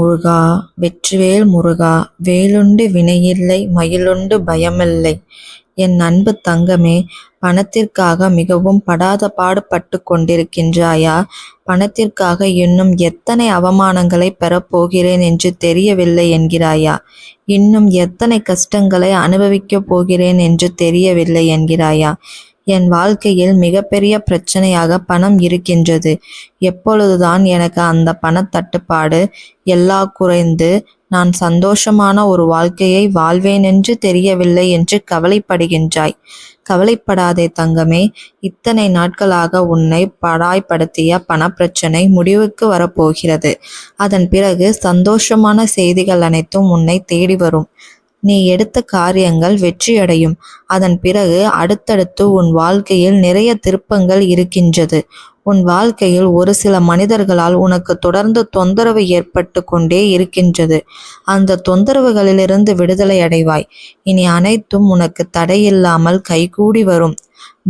முருகா வெற்றிவேல் முருகா வேலுண்டு வினையில்லை மயிலுண்டு பயமில்லை. என் அன்பு தங்கமே பணத்திற்காக மிகவும் படாத பாடுபட்டு கொண்டிருக்கின்றாயா? பணத்திற்காக இன்னும் எத்தனை அவமானங்களை பெறப்போகிறேன் என்று தெரியவில்லை என்கிறாயா? இன்னும் எத்தனை கஷ்டங்களை அனுபவிக்கப் போகிறேன் என்று தெரியவில்லை என்கிறாயா? என் வாழ்க்கையில் மிகப்பெரிய பிரச்சனையாக பணம் இருக்கின்றது. எப்பொழுதுதான் எனக்கு அந்த பணத்தட்டுப்பாடு எல்லா குறைந்து நான் சந்தோஷமான ஒரு வாழ்க்கையை வாழ்வேனென்று தெரியவில்லை என்று கவலைப்படுகின்றாய். கவலைப்படாதே தங்கமே இத்தனை நாட்களாக உன்னை படாய்படுத்திய பணப்பிரச்சனை முடிவுக்கு வரப்போகிறது. அதன் பிறகு சந்தோஷமான செய்திகள் அனைத்தும் உன்னை தேடி வரும். நீ எடுத்த காரியங்கள் வெற்றியடையும். அதன் பிறகு அடுத்தடுத்து உன் வாழ்க்கையில் நிறைய திருப்பங்கள் இருக்கின்றது. உன் வாழ்க்கையில் ஒரு சில மனிதர்களால் உனக்கு தொடர்ந்து தொந்தரவு ஏற்பட்டு கொண்டே இருக்கின்றது. அந்த தொந்தரவுகளிலிருந்து விடுதலை அடைவாய். இனி அனைத்தும் உனக்கு தடையில்லாமல் கைகூடி வரும்.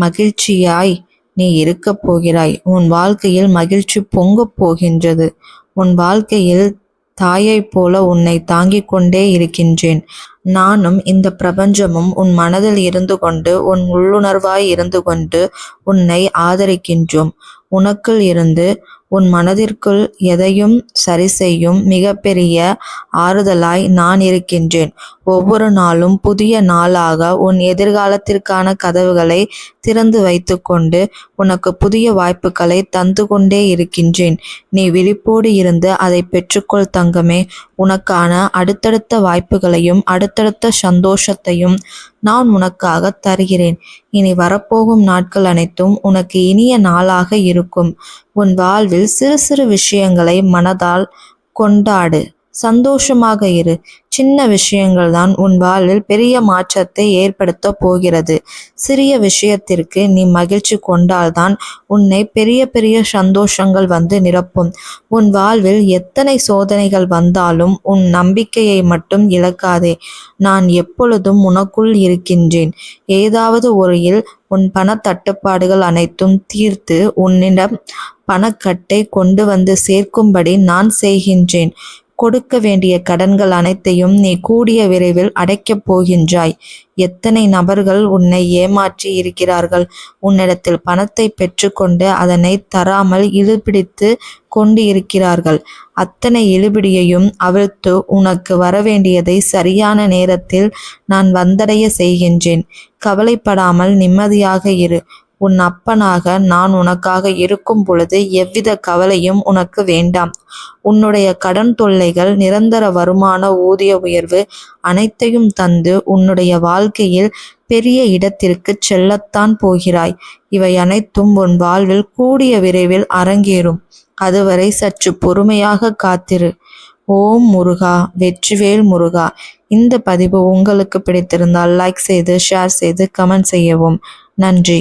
மகிழ்ச்சியாய் நீ இருக்கப் போகிறாய். உன் வாழ்க்கையில் மகிழ்ச்சி பொங்கப் போகின்றது. உன் வாழ்க்கையில் தாயைப் போல உன்னை தாங்கிக் கொண்டே இருக்கின்றேன். நானும் இந்த பிரபஞ்சமும் உன் மனதில் இருந்து கொண்டு உன் உள்ளுணர்வாய் இருந்து கொண்டு உன்னை ஆதரிக்கின்றோம். உனக்குள் இருந்து உன் மனதிற்குள் எதையும் சரி செய்யும் மிகப்பெரிய ஆறுதலாய் நான் இருக்கின்றேன். ஒவ்வொரு நாளும் புதிய நாளாக உன் எதிர்காலத்திற்கான கதவுகளை திறந்து வைத்துக்கொண்டு உனக்கு புதிய வாய்ப்புகளை தந்து கொண்டே இருக்கின்றேன். நீ விழிப்போடு இருந்து அதை பெற்றுக்கொள் தங்கமே. உனக்கான அடுத்தடுத்த வாய்ப்புகளையும் அடுத்தடுத்த சந்தோஷத்தையும் நான் உனக்காக தருகிறேன். இனி வரப்போகும் நாட்கள் அனைத்தும் உனக்கு இனிய நாளாக இருக்கும். உன் வாழ்வில் சிறு சிறு விஷயங்களை மனதால் கொண்டாடு. சந்தோஷமாக இரு. சின்ன விஷயங்கள் தான் உன் வாழ்வில் பெரிய மாற்றத்தை ஏற்படுத்த போகிறது. சிறிய விஷயத்திற்கு நீ மகிழ்ச்சி கொண்டால்தான் உன்னை பெரிய பெரிய சந்தோஷங்கள் வந்து நிரப்பும். உன் வாழ்வில் எத்தனை சோதனைகள் வந்தாலும் உன் நம்பிக்கையை மட்டும் இழக்காதே. நான் எப்பொழுதும் உனக்குள் இருக்கின்றேன். ஏதாவது ஒருயில் உன் பண தட்டுப்பாடுகள் அனைத்தும் தீர்த்து உன்னிடம் பணக்கட்டை கொண்டு வந்து சேர்க்கும்படி நான் செய்கின்றேன். கொடுக்க வேண்டிய கடன்கள் அனைத்தையும் நீ கூடிய விரைவில் அடைக்கப் போகின்றாய். எத்தனை நபர்கள் உன்னை ஏமாற்றி இருக்கிறார்கள்? உன்னிடத்தில் பணத்தை பெற்றுக்கொண்டு அதனை தராமல் இழுபிடித்து கொண்டு இருக்கிறார்கள் அத்தனை இழுபிடியையும் அவிழ்த்து உனக்கு வரவேண்டியதை சரியான நேரத்தில் நான் வந்தடைய செய்கின்றேன். கவலைப்படாமல் நிம்மதியாக இரு. உன் அப்பனாக நான் உனக்காக இருக்கும் பொழுது எவ்வித கவலையும் உனக்கு வேண்டாம். உன்னுடைய கடன் தொல்லைகள் நிரந்தர வருமான ஊதிய உயர்வு அனைத்தையும் தந்து உன்னுடைய வாழ்க்கையில் பெரிய இடத்திற்கு செல்லத்தான் போகிறாய். இவை அனைத்தும் உன் வாழ்வில் கூடிய விரைவில் அரங்கேறும். அதுவரை சற்று பொறுமையாக காத்திரு. ஓம் முருகா வெற்றிவேல் முருகா. இந்த பதிவு உங்களுக்கு பிடித்திருந்தால் லைக் செய்து ஷேர் செய்து கமெண்ட் செய்யவும். நன்றி.